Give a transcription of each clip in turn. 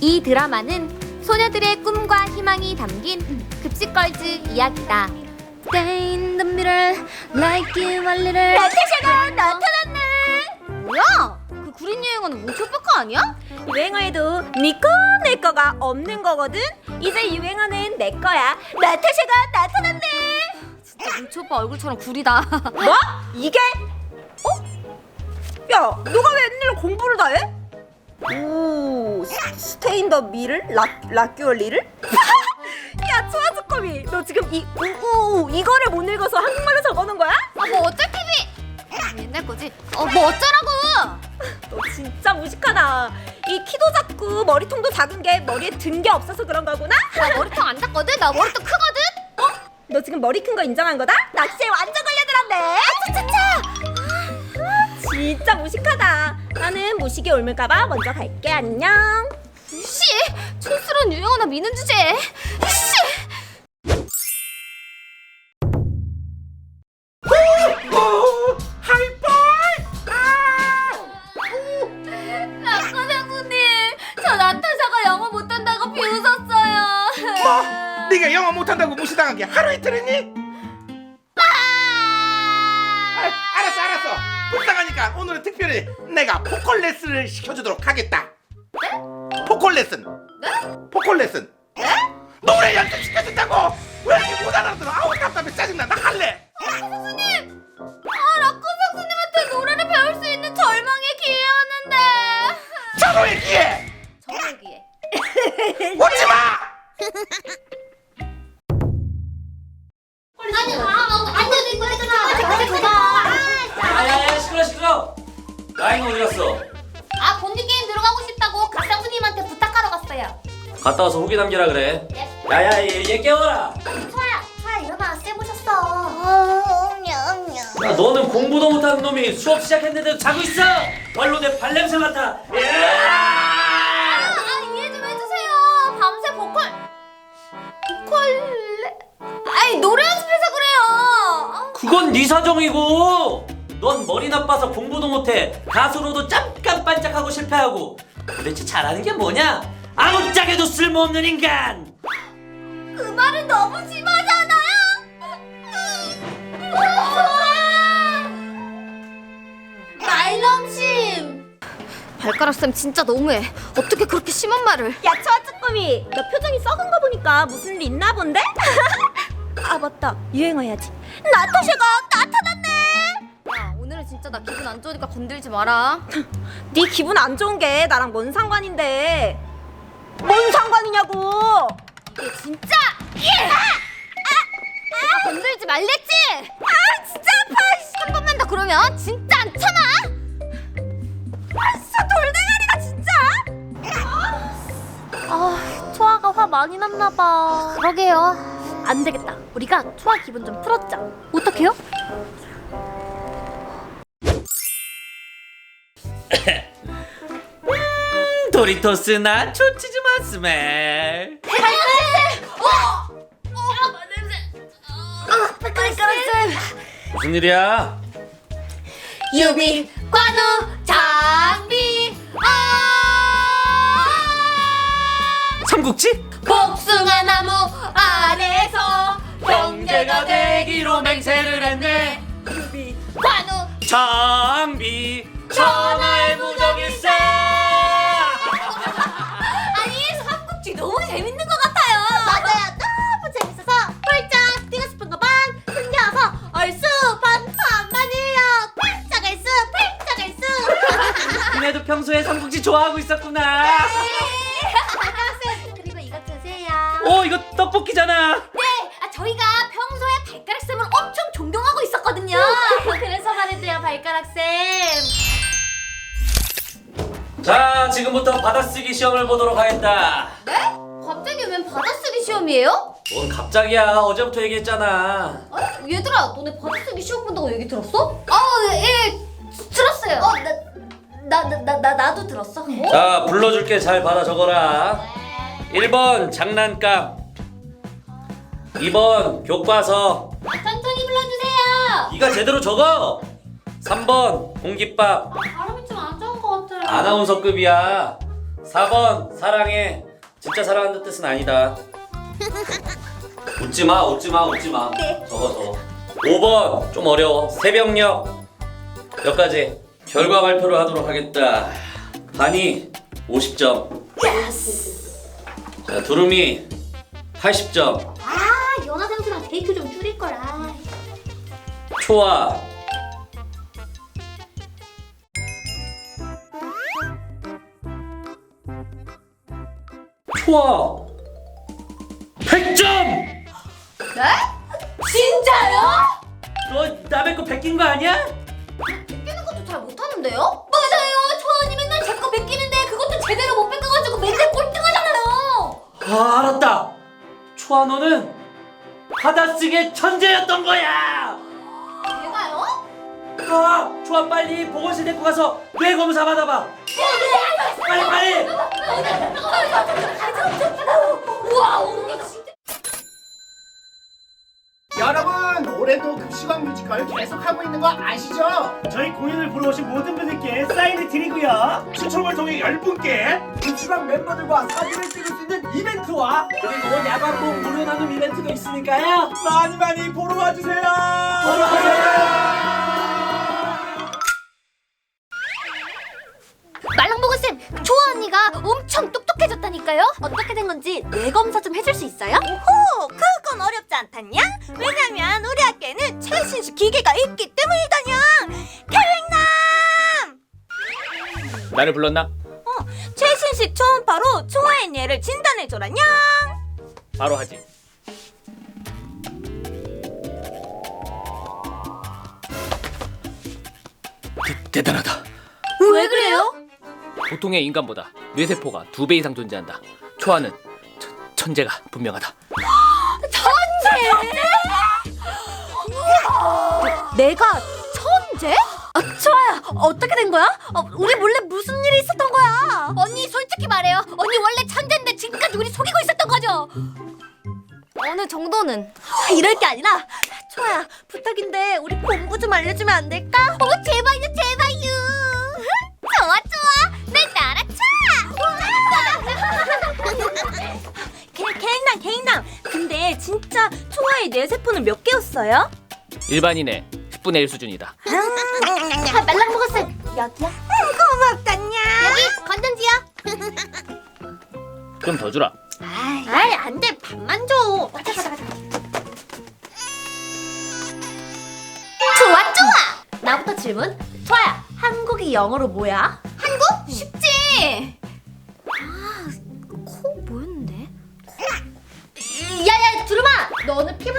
이 드라마는 소녀들의 꿈과 희망이 담긴 급식걸즈 이야기다. Stay in the middle like you want little 나태샤가 나타났네! 뭐야? 그 구린 유행어는 모초백화 아니야? 유행어에도 니꺼 내 거가 없는 거거든. 이제 유행어는 내 거야. 나태샤가 나타났네. 진짜 모초오빠 얼굴처럼 구리다. 뭐? 이게? 어? 야, 너가 왜 웬일로 공부를 다 해? 오, 스테인 더 미를? 락, 락규얼리를? 야, 초아주꺼비, 너 지금 이, 우, 우, 이거를 못 읽어서 한국말로 적어놓은 거야? 아, 뭐 어쩔 TV? 옛날 거지? 어, 뭐 어쩌라고? 너 진짜 무식하다. 이 키도 작고 머리통도 작은 게 머리에 든 게 없어서 그런 거구나? 나 머리통 안 닿거든? 나 머리통 크거든? 너 지금 머리 큰 거 인정한 거다? 낚시에 완전 걸려들었네. 차차차. 진짜 무식하다. 나는 무식이 옮을까봐 먼저 갈게. 안녕. 씨! 촌스러운 유행어나 미는 주제에. 씨! 하이파이! 낙과장군님, 저 나타샤가 영어 못한다고 비웃었어요. 뭐? 네가 영어 못한다고 무시당한 게 하루 이틀이니? 특별히 내가 포컬 레슨을 시켜주도록 하겠다. 포컬 레슨. 네? 포컬 레슨. 노래 연습 시켜준다고! 왜 이렇게 못 알아들어? 아우 답답해. 짜증나. 나 할래. 아, 낙과장군님한테 노래를 배울 수 있는 절망의 기회였는데. 절호의 기회! 저의 기회. 웃지 라인 어디 갔어? 아, 본디 게임 들어가고 싶다고 각상수님한테 부탁하러 갔어요. 갔다 와서 후기 남기라 그래 야야 얘, 얘 깨워라 소야, 소야 일어나, 쎄 보셨어. 야 너는 공부도 못하는 놈이 수업 시작했는데도 자고 있어 발로 내 발냄새 맡아 아, 이해 좀 해주세요. 밤새 보컬 보컬 아니 노래 연습해서 그래요. 아, 그건 네 사정이고 넌 머리 나빠서 공부도 못해 가수로도 잠깐 반짝하고 실패하고 도대체 잘하는 게 뭐냐 아무짝에도 쓸모없는 인간 그 말은 너무 심하잖아요. 말넘심. 발가락 쌤 진짜 너무해. 어떻게 그렇게 심한 말을? 야, 초아 쭈꾸미. 너 표정이 썩은 거 보니까 무슨 일 있나 본데? 아, 맞다. 유행어 해야지. 나토샤가 안 좋으니까 건들지 마라. 네 기분 안 좋은 게 나랑 뭔 상관인데? 뭔 상관이냐고? 이게 진짜 예! 아! 아! 내가 건들지 말랬지. 아, 진짜 아파. 한 번만 더 그러면 진짜 안 참아. 아, 진짜 돌대가리가 진짜. 아, 초아가 화 많이 났나 봐. 그러게요. 안 되겠다. 우리가 초아 기분 좀 풀었자. 어떡해요? 도리토스 나 초 치즈 마스멜 어! 어! 냄새. 아, 쌤. 무슨 일이야 유미, 관우, 장비. 아! 삼국지? 복숭아 나무 아래서 형제가 되기로 맹세를 했네 관우. 장비 천하의 무적일 니네도 평소에 삼국지 좋아하고 있었구나 발가락쌤 그리고 이거 드세요. 오 이거 떡볶이잖아 네, 아, 저희가 평소에 발가락 쌤을 엄청 존경하고 있었거든요. 그래서 말해줘요, 발가락 쌤. 자 지금부터 받아쓰기 시험을 보도록 하겠다 네? 갑자기 웬 받아쓰기 시험이에요? 뭔 갑자기야 어제부터 얘기했잖아 어? 얘들아, 너네 받아쓰기 시험 본다고 얘기 들었어? 어, 예, 들었어요. 어, 나, 나, 나, 나, 나도 들었어. 어? 자 불러줄게 잘 받아 적어라 1번 장난감 2번 교과서 천천히 불러주세요. 네가 제대로 적어 3번 공깃밥 발음이 좀 안 좋은 것 같아요. 아나운서급이야 4번 사랑해. 진짜 사랑한다는 뜻은 아니다. 웃지 마, 웃지 마, 웃지 마. 네. 적어, 적어. 5번 좀 어려워. 새벽녘. 여기까지. 결과 발표를 하도록 하겠다. 반이 50점. 자, 두루미 80점. 아 연하장수랑 데이트 좀 줄일 거라. 초아 초아 100점! 네? 진짜요? 너 남의 거 베낀 거 아니야? 못하는데요? 맞아요. 초원이 맨날 제 거 뺏기는데 그것도 제대로 못 뺏겨가지고 맨날 꼴등하잖아요. 아 알았다 초아 너는 받아쓰기의 천재였던 거야 제가요? 아 초아 빨리 보건실 데리고 가서 뇌 검사 받아봐 빨리 빨리 우와 진짜. 여러분 올해도 급식왕 뮤지컬 계속하고 있는 거 아시죠? 저희 공연을 보러 오신 모든 분들께 사인을 드리고요. 추첨을 통해 10분께 급식왕 멤버들과 사진을 찍을 수 있는 이벤트와 그리고 야광봉 무료 나눔 이벤트도 있으니까요. 많이 많이 보러 와주세요. 보러 와주세요. 말랑보고 쌤, 초아 언니가 엄청 똑똑해졌다니까요. 어떻게 된 건지 뇌 검사 좀 해줄 수 있어요? 오, 그건 어렵지 않다냐? 최신식 기계가 있기 때문이다냐. 켈링남! 나를 불렀나? 어, 최신식 초음파로 초아의 뇌를 진단해줘라냐. 바로 하지. 대, 단하다 왜 그래요? 보통의 인간보다 뇌세포가 두 배 이상 존재한다. 초아는 천, 천재가 분명하다. 내가 천재? 아, 초아야, 어떻게 된 거야? 어, 우리 몰래 무슨 일이 있었던 거야? 언니 솔직히 말해요. 언니 원래 천재인데 지금까지 우리 속이고 있었던 거죠? 어느 정도는 아, 이럴 게 아니라 초아야 부탁인데 우리 공부 좀 알려주면 안 될까? 어 제발요 제발요 좋아 좋아 날 따라차 켈링남, 켈링남. 근데 진짜 초아의 뇌세포는 몇 개였어요? 일반인의 10분의 1 수준이다. 아, 말랑 먹었어. 여기야. 고맙다냐. 여기 건전지야. 좀 더 주라. 아이 안 돼. 밥만 줘. 가자 가자 가자 좋아 좋아. 나부터 질문. 초아야 한국이 영어로 뭐야? 한국? 쉽지. 아 코 뭐였는데? 야야 두루마. 너는 피부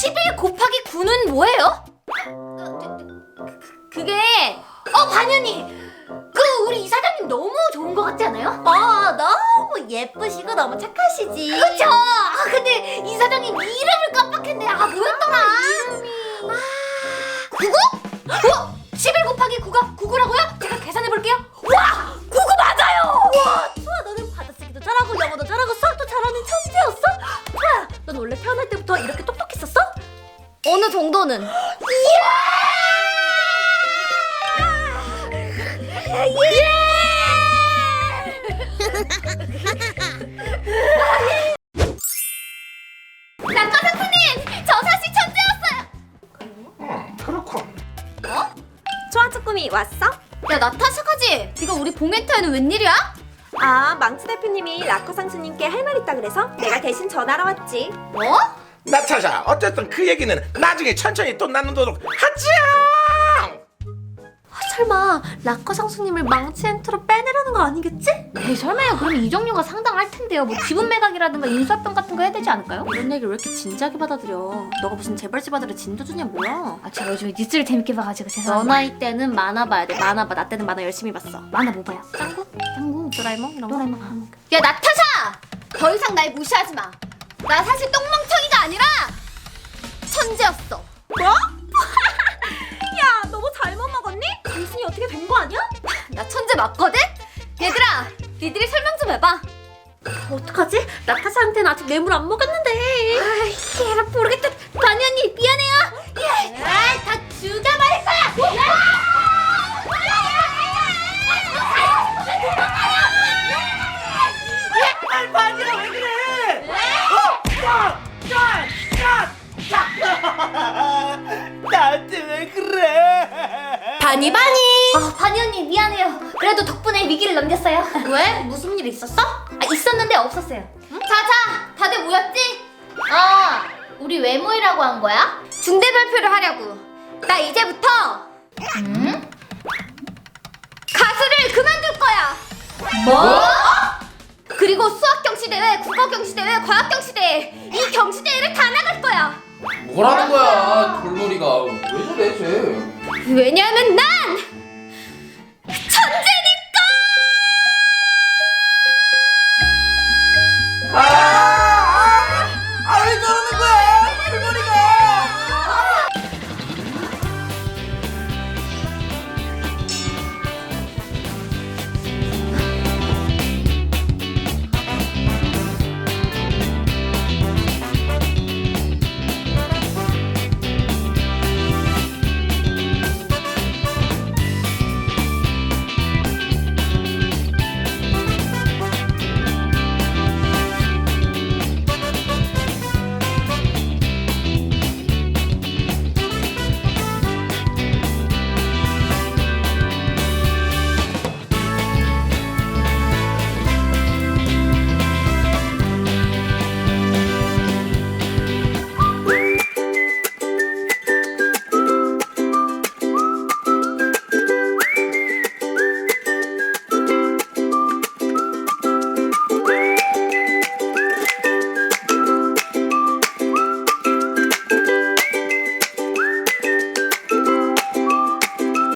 11 곱하기 9는 뭐예요? 그게 어 반연이 그 우리 이사장님 너무 좋은 것 같지 않아요? 아 너무 예쁘시고 너무 착하시지 그쵸 아 근데 이사장님 이름을 깜빡했네 아 뭐였더라 이름이 아 구구? 어? 11 곱하기 9가 9구라고요? 제가 계산해볼게요 어느 정도는 낙과 선생님! 저 사실 천재였어요! 그렇군 초아 쭈꾸미 왔어? 야 나타샤까지! 네가 우리 봉해타에는 웬일이야? 아, 망치 대표님이 라커 상수님께 할 말 있다 그래서 내가 대신 전화로 왔지. 뭐? 나타샤 어쨌든 그 얘기는 나중에 천천히 또 나누도록 하지요 아, 설마 라커 상수님을 망치 엔트로 빼내려는 거 아니겠지? 에이 설마요 그럼 이정료가 상당할 텐데요 뭐 지분 매각이라든가 인수합병 같은 거 해야 되지 않을까요? 이런 얘기를 왜 이렇게 진지하게 받아들여 너가 무슨 재벌집 아들의 진도주냐 뭐야 아 제가 요즘에 뉴스를 재밌게 봐가지고 죄송합니다 너 나이 때는 만화 봐야 돼 만화 봐나 때는 만화 열심히 봤어 만화 뭐 봐요? 짱구? 짱구? 도라에몽? 이런 거? 도라에몽 야 나타샤! 더 이상 날 무시하지 마 나 사실 똥멍청이가 아니라 천재였어 뭐? 야, 너 뭐 잘못 먹었니? 어떻게 된 거 아니야? 나 천재 맞거든? 얘들아, 니들이 설명 좀 해봐. 어떡하지? 나타샤한테는 아직 뇌물 안 먹었는데. 아이, 얘라 모르겠다. 반이 언니 미안해요. 나한테 왜 그래? 바니 바니. 아, 바니 언니 미안해요. 그래도 덕분에 위기를 넘겼어요. 왜? 무슨 일 있었어? 아, 있었는데 없었어요. 자자, 다들 모였지? 어, 우리 왜 모이라고 한 거야? 중대 발표를 하려고. 나 이제부터 음? 가수를 그만둘 거야. 뭐? 그리고 수학 경시대회, 국어 경시대회, 과학 경시대회 이 경시대회를 다 나갈 거야. 뭐라는 거야? 돌머리가. 왜 저래 쟤? 왜냐하면 난